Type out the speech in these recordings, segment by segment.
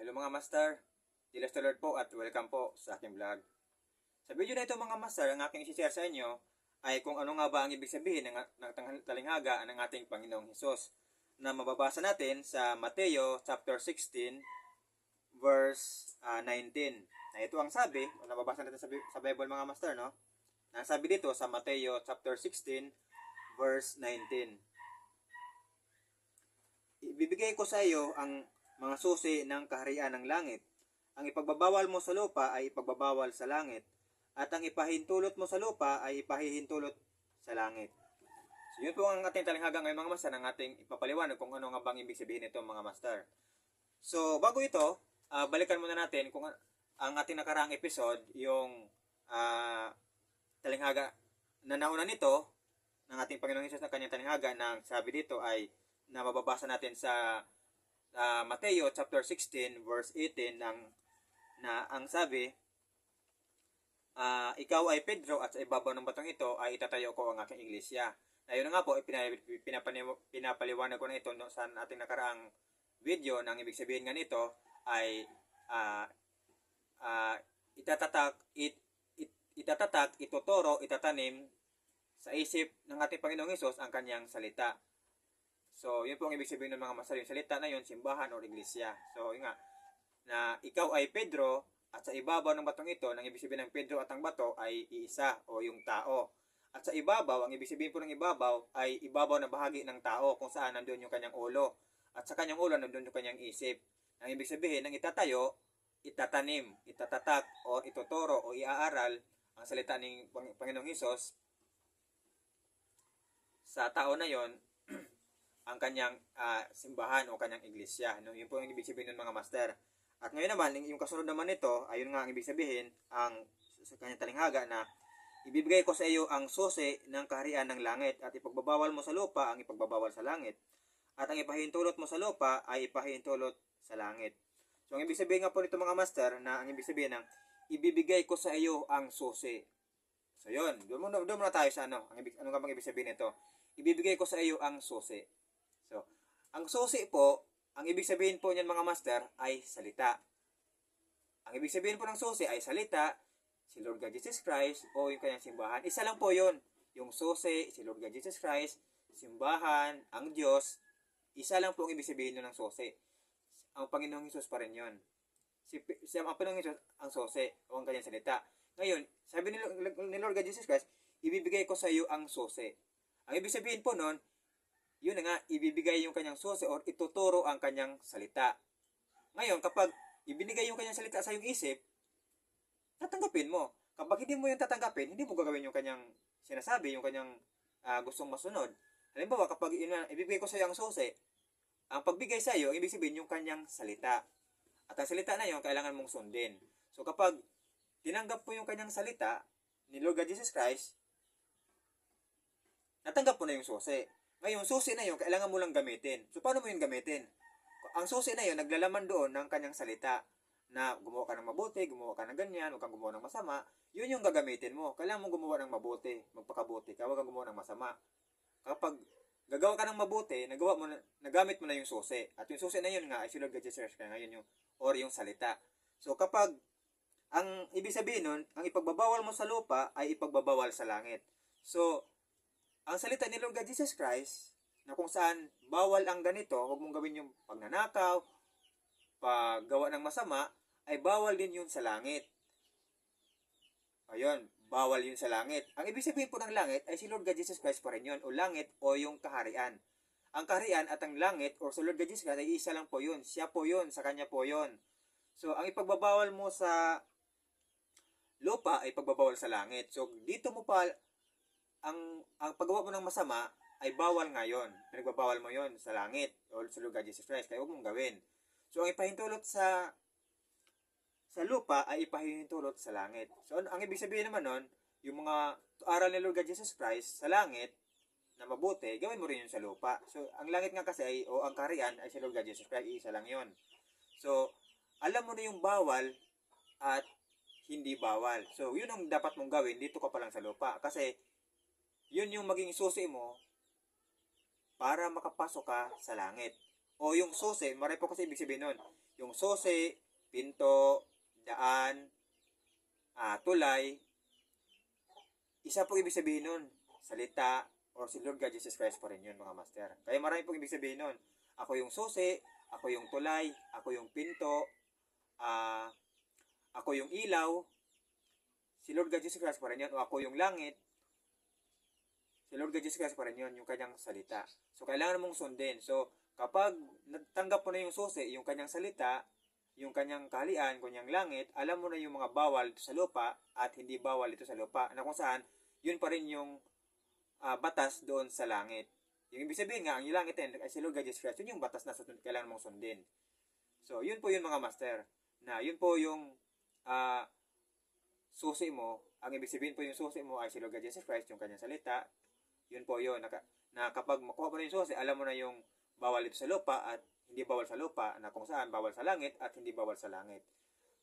Hello mga master, Dilas Lord po at welcome po sa aking vlog. Sa video na ito mga master, ang aking isi-share sa inyo ay kung ano nga ba ang ibig sabihin ng, ng talinghaga ng ating Panginoong Hesus na mababasa natin sa Mateo chapter 16 verse ah, 19. Na ito ang sabi, nababasa natin sa, sa Bible mga master, no? Na sabi dito sa Mateo chapter 16 verse 19. Ibibigay ko sa iyo ang mga susi ng kaharian ng langit. Ang ipagbabawal mo sa lupa ay ipagbabawal sa langit. At ang ipahintulot mo sa lupa ay ipahihintulot sa langit. So yun po ang ating talinghaga ngayon mga master, ang ating ipapaliwanag kung ano nga bang ibig sabihin nito mga master. So bago ito, ah, balikan muna natin kung an- ang ating nakaraang episode, yung ah, talinghaga na nauna nito, ng ating Panginoong Hesus na kanyang talinghaga na sabi dito ay na mababasa natin sa ah, Mateo chapter 16 verse 18 ng na ang sabi ah, ikaw ay Pedro at sa ibabaw ng batong ito ay itatayo ko ang aking iglesia. Na yun na nga po, pinapaliwanag ko na ito no, sa ating nakaraang video ng ibig sabihin nga nito ay ah, ah, itatatak, it, it, itatatak, ituturo, itatanim sa isip ng ating Panginoong Hesus ang kanyang salita. So, yun po ang ibig sabihin ng mga masal. Salita na yun, simbahan o iglesia. So, yun nga, na ikaw ay Pedro at sa ibabaw ng batong ito, ng ibig sabihin ng Pedro at ang bato ay iisa o yung tao. At sa ibabaw, ang ibig sabihin po ng ibabaw ay ibabaw na bahagi ng tao kung saan nandun yung kanyang ulo. At sa kanyang ulo, nandun yung kanyang isip. Ang ibig sabihin ng itatayo, itatanim, itatatak, o ituturo, o iaaral ang salita ng Pang- Panginoong Hesus sa tao na yon ang kanyang ah, simbahan o kanyang iglesia. No? Yun po ang ibig sabihin ng mga master. At ngayon naman, yung kasunod naman nito, ayun nga ang ibig sabihin, ang sa kanyang talinghaga na ibibigay ko sa iyo ang susi ng kaharian ng langit at ipagbabawal mo sa lupa ang ipagbabawal sa langit. At ang ipahintulot mo sa lupa ay ipahintulot sa langit. So ang ibig sabihin nga po nito mga master na ang ibig sabihin ng ibibigay ko sa iyo ang susi. So yun, doon muna, doon muna tayo sa ano, ang ibig, ano nga bang ibig sabihin nito? Ibibigay ko sa iyo ang susi. So, ang susi po, ang ibig sabihin po niyan mga master ay salita. Ang ibig sabihin po ng susi ay salita, si Lord God Jesus Christ o yung kanyang simbahan. Isa lang po yun. Yung susi, si Lord God Jesus Christ, simbahan, ang Diyos, isa lang po ang ibig sabihin nun ng susi. Ang Panginoong Hesus pa rin yun. Si, si ang Panginoong Hesus ang susi o ang kanyang salita. Ngayon, sabi ni, ni Lord God Jesus Christ, ibibigay ko sa iyo ang susi. Ang ibig sabihin po nun, yun na nga, ibibigay yung kanyang susi or ituturo ang kanyang salita. Ngayon, kapag ibinigay yung kanyang salita sa iyong isip, tatanggapin mo. Kapag hindi mo yung tatanggapin, hindi mo gagawin yung kanyang sinasabi, yung kanyang ah, gustong masunod. Halimbawa, kapag ina, ibibigay ko sa iyo ang susi, ang pagbigay sa iyo, ibig sabihin yung kanyang salita. At ang salita na yun, kailangan mong sundin. So kapag tinanggap mo yung kanyang salita ni Lord God Jesus Christ, natanggap mo na yung susi. Ngayon, susi na yun, kailangan mo lang gamitin. So, paano mo yun gamitin? Ang susi na yun, naglalaman doon ng kanyang salita na gumawa ka ng mabuti, gumawa ka ng ganyan, huwag kang gumawa ng masama. Yun yung gagamitin mo. Kailangan mo gumawa ng mabuti, magpakabuti ka, huwag kang gumawa ng masama. Kapag gagawa ka ng mabuti, nagawa mo na, nagamit mo na yung susi. At yung susi na yun nga, ay God Jesus Christ, ngayon yung, or yung salita. So, kapag ang ibig sabihin nun, ang ipagbabawal mo sa lupa ay ipagbabawal sa langit. So, ang salita ni Lord God Jesus Christ, na kung saan bawal ang ganito, huwag mong gawin yung pagnanakaw, paggawa ng masama, ay bawal din yun sa langit. Ayun, bawal yun sa langit. Ang ibig sabihin po ng langit ay si Lord God Jesus Christ pa rin yun, o langit o yung kaharian. Ang kaharian at ang langit o sa Lord God Jesus Christ ay isa lang po yun. Siya po yun, sa Kanya po yun. So, ang ipagbabawal mo sa lupa ay pagbabawal sa langit. So, dito mo pa ang ang paggawa mo ng masama ay bawal ngayon. Pinagbabawal mo yon sa langit o sa lugar Jesus Christ. Kaya huwag mong gawin. So, ang ipahintulot sa sa lupa ay ipahintulot sa langit. So, ang, ibig sabihin naman nun, yung mga aral ni Lord God Jesus Christ sa langit na mabuti, gawin mo rin yun sa lupa. So, ang langit nga kasi ay, o ang karian ay si Lord God Jesus Christ, isa lang yon So, alam mo na yung bawal at hindi bawal. So, yun ang dapat mong gawin dito ka pa lang sa lupa. Kasi, yun yung maging susi mo para makapasok ka sa langit o yung susi, marami po kasi ibig sabihin nun. Yung susi, pinto, daan, ah, tulay, isa po ibig sabihin nun, salita, or si Lord God Jesus Christ pa rin yun mga master. Kaya marami pong ibig sabihin nun. Ako yung susi, ako yung tulay, ako yung pinto, ah, ako yung ilaw, si Lord God Jesus Christ pa rin yun, o ako yung langit, si Lord Jesus Christ pa rin yun, yung kanyang salita. So, kailangan mong sundin. So, kapag natanggap mo na yung susi, yung kanyang salita, yung kanyang kahalian, kanyang langit, alam mo na yung mga bawal dito sa lupa at hindi bawal dito sa lupa, na kung saan, yun pa rin yung ah, batas doon sa langit. Yung ibig sabihin nga, ang langit ay si Lord God Jesus Christ, yun yung batas na kailangan mong sundin. So, yun po yun mga master, na yun po yung ah, susi mo, ang ibig sabihin po yung susi mo ay si Lord God Jesus Christ, yung kanyang salita, yun po yun, na, na kapag makuha mo na yung susi, alam mo na yung bawal dito sa lupa at hindi bawal sa lupa, na kung saan bawal sa langit at hindi bawal sa langit.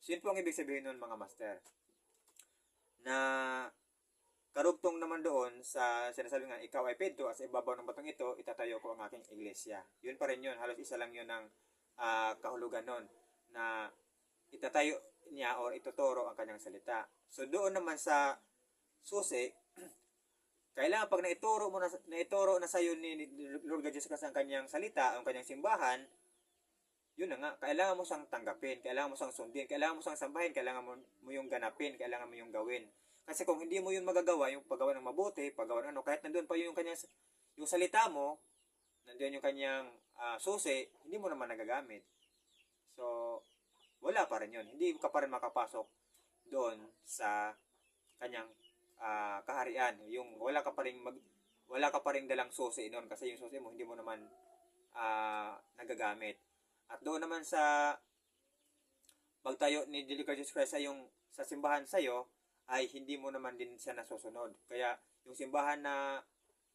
So, yun po ang ibig sabihin nun mga master. Na karugtong naman doon sa sinasabi nga, ikaw ay Pedro, at sa ibabaw ng batong ito, itatayo ko ang aking iglesia. Yun pa rin yun, halos isa lang yun ng ah, kahulugan nun, na itatayo niya or ituturo ang kanyang salita. So doon naman sa susi, kailangan pag naituro mo na, naituro na sa iyo ni Lord God Jesus ang kanyang salita, ang kanyang simbahan, yun na nga, kailangan mo siyang tanggapin, kailangan mo siyang sundin, kailangan mo siyang sambahin, kailangan mo, mo yung ganapin, kailangan mo yung gawin. Kasi kung hindi mo yun magagawa, yung paggawa ng mabuti, paggawa ng ano, kahit nandun pa yung kanyang, yung salita mo, nandun yung kanyang ah, susi, hindi mo naman nagagamit. So, wala pa rin yun. Hindi ka pa rin makapasok doon sa kanyang ah, kaharian. Yung wala ka pa rin mag, wala ka pa rin dalang susi noon kasi yung susi mo hindi mo naman ah, nagagamit. At doon naman sa pagtayo ni Delicate Jesus Christ sa yung sa simbahan sa iyo ay hindi mo naman din siya nasusunod. Kaya yung simbahan na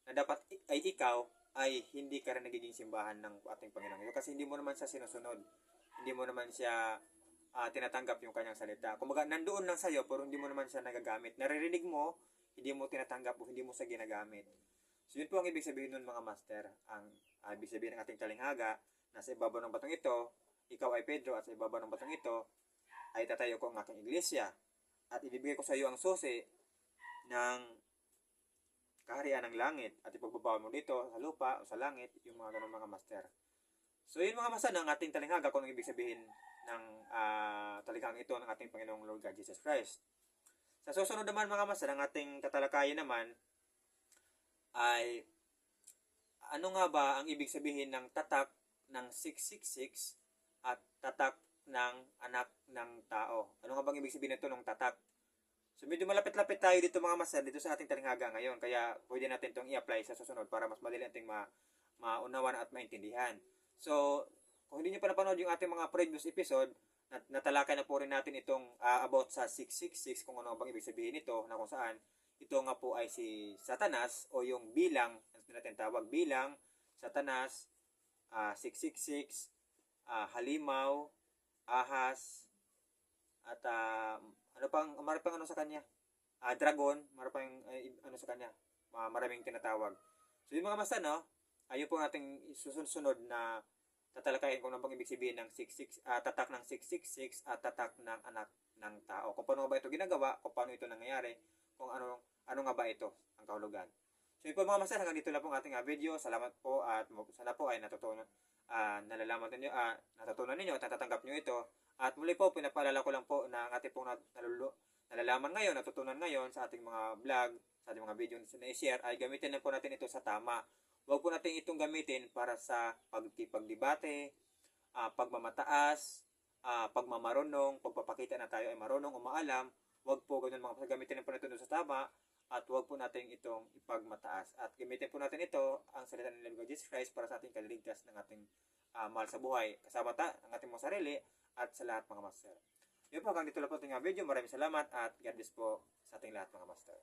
na dapat ay ikaw ay hindi ka rin nagiging simbahan ng ating Panginoon. Kasi hindi mo naman siya sinusunod. Hindi mo naman siya ah, tinatanggap yung kanyang salita. Kumbaga, nandoon lang sa'yo, pero hindi mo naman siya nagagamit. Naririnig mo, hindi mo tinatanggap o hindi mo siya ginagamit. So, yun po ang ibig sabihin nun mga master. Ang ah, ibig sabihin ng ating talinghaga, nasa ibabaw ng batong ito, ikaw ay Pedro at sa ibabaw ng batong ito, ay tatayo ko ang aking iglesia. At ibibigay ko sa iyo ang susi ng kaharian ng langit at ipagbabawal mo dito sa lupa o sa langit yung mga ganun mga master. So yun mga master ng ating talinghaga kung ang ibig sabihin ng uh, talinghaga ito ng ating Panginoong Lord God Jesus Christ. Sa susunod naman mga master, ang ating tatalakayin naman ay ano nga ba ang ibig sabihin ng tatak ng 666 at tatak ng anak ng tao? Ano nga bang ibig sabihin nito ng tatak? So medyo malapit-lapit tayo dito mga master dito sa ating talinghaga ngayon kaya pwede natin itong i-apply sa susunod para mas madali nating ma maunawan at maintindihan. So kung hindi niyo pa napanood yung ating mga previous episode, nat natalakay na po rin natin itong ah, about sa 666 kung ano bang ibig sabihin nito na kung saan ito nga po ay si Satanas o yung bilang, ano natin tawag bilang, Satanas, ah, 666, ah, halimaw, ahas, at ah, ano pang, marami pang ano sa kanya, ah, dragon, marami pang ay, ano sa kanya, Ah, maraming tinatawag. So yung mga masta, no, ayun po nating susunod na tatalakayin kung ano bang ibig sabihin ng 66, ah, tatak ng 666 at tatak ng anak ng tao. Kung paano ba ito ginagawa, kung paano ito nangyayari, kung ano, ano nga ba ito, ang kahulugan. So yun po mga master, hanggang dito lang po ang ating ah, video. Salamat po at sana po ay natutunan, ah, nalalaman ninyo, ah, natutunan ninyo at natatanggap nyo ito. At muli po, pinapaalala ko lang po na ang ating pong nalulu- nalalaman ngayon, natutunan ngayon sa ating mga vlog, sa ating mga video na i-share, ay gamitin na po natin ito sa tama. Huwag po natin itong gamitin para sa pagkipagdebate, ah, pagmamataas, ah, pagmamarunong, pagpapakita na tayo ay marunong o maalam. Huwag po ganun mga gamitin po natin sa tama at huwag po natin itong ipagmataas. At gamitin po natin ito, ang salita ng Lord Jesus Christ para sa ating kaliligtas ng ating ah, mahal sa buhay. Kasama ta, ang ating mga sarili at sa lahat mga master. Yun po, hanggang dito lang po ating video. Maraming salamat at God bless po sa ating lahat mga master.